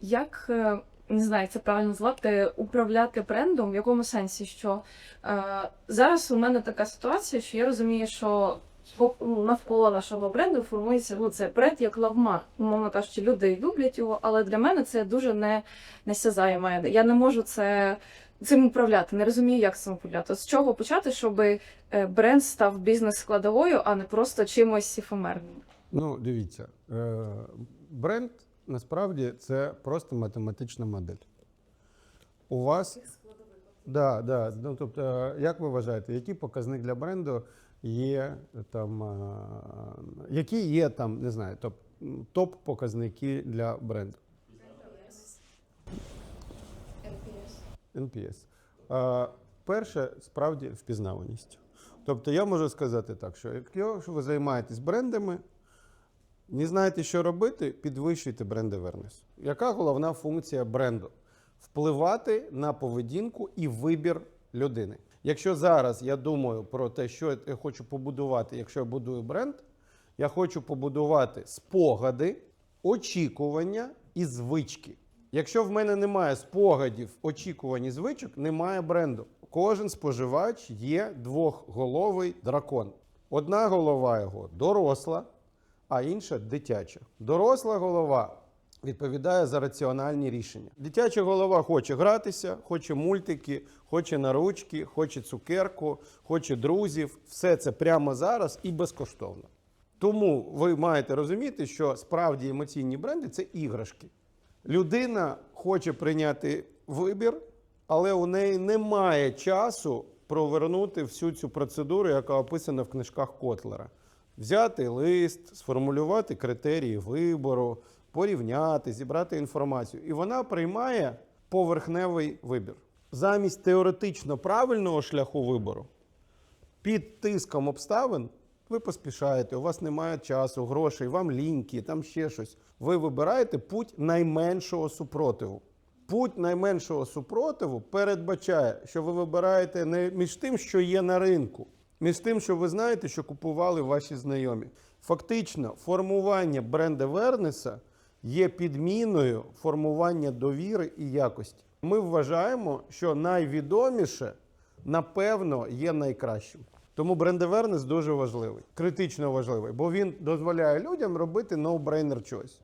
Як е, не знаю, це правильно назвати, управляти брендом в якому сенсі, що е, зараз у мене така ситуація, що я розумію, що навколо нашого бренду формується ну, це бренд як лавма. Мовно кажучи, люди люблять його, але для мене це дуже не несязаємо. Я не можу це цим управляти, не розумію, як цим управляти. З чого почати, щоб е, бренд став бізнес-складовою, а не просто чимось ефемерним. Ну, дивіться, е, бренд насправді це просто математична модель. У вас. Да, да. Ну, тобто, як ви вважаєте, який показник для бренду є там, які є там, не знаю, топ, топ-показники для бренду? NPS. Е, Перше, справді, впізнаваність. Тобто я можу сказати так, що якщо ви займаєтесь брендами, не знаєте, що робити, підвищуйте бренд awareness. Яка головна функція бренду? Впливати на поведінку і вибір людини. Якщо зараз я думаю про те, що я хочу побудувати, якщо я будую бренд, я хочу побудувати спогади, очікування і звички. Якщо в мене немає спогадів, очікувань і звичок, немає бренду. Кожен споживач є двохголовий дракон. Одна голова його доросла, а інша дитяча. Доросла голова відповідає за раціональні рішення. Дитяча голова хоче гратися, хоче мультики, хоче на ручки, хоче цукерку, хоче друзів. Все це прямо зараз і безкоштовно. Тому ви маєте розуміти, що справді емоційні бренди це іграшки. Людина хоче прийняти вибір, але у неї немає часу провернути всю цю процедуру, яка описана в книжках Котлера. Взяти лист, сформулювати критерії вибору, порівняти, зібрати інформацію. І вона приймає поверхневий вибір. Замість теоретично правильного шляху вибору під тиском обставин ви поспішаєте, у вас немає часу, грошей, вам ліньки, там ще щось. Ви вибираєте путь найменшого супротиву. Путь найменшого супротиву передбачає, що ви вибираєте не між тим, що є на ринку, між тим, що ви знаєте, що купували ваші знайомі. Фактично, формування бренд Вернеса є підміною формування довіри і якості. Ми вважаємо, що найвідоміше, напевно, є найкращим. Тому бренд awareness дуже важливий, критично важливий, бо він дозволяє людям робити no-brainer choice.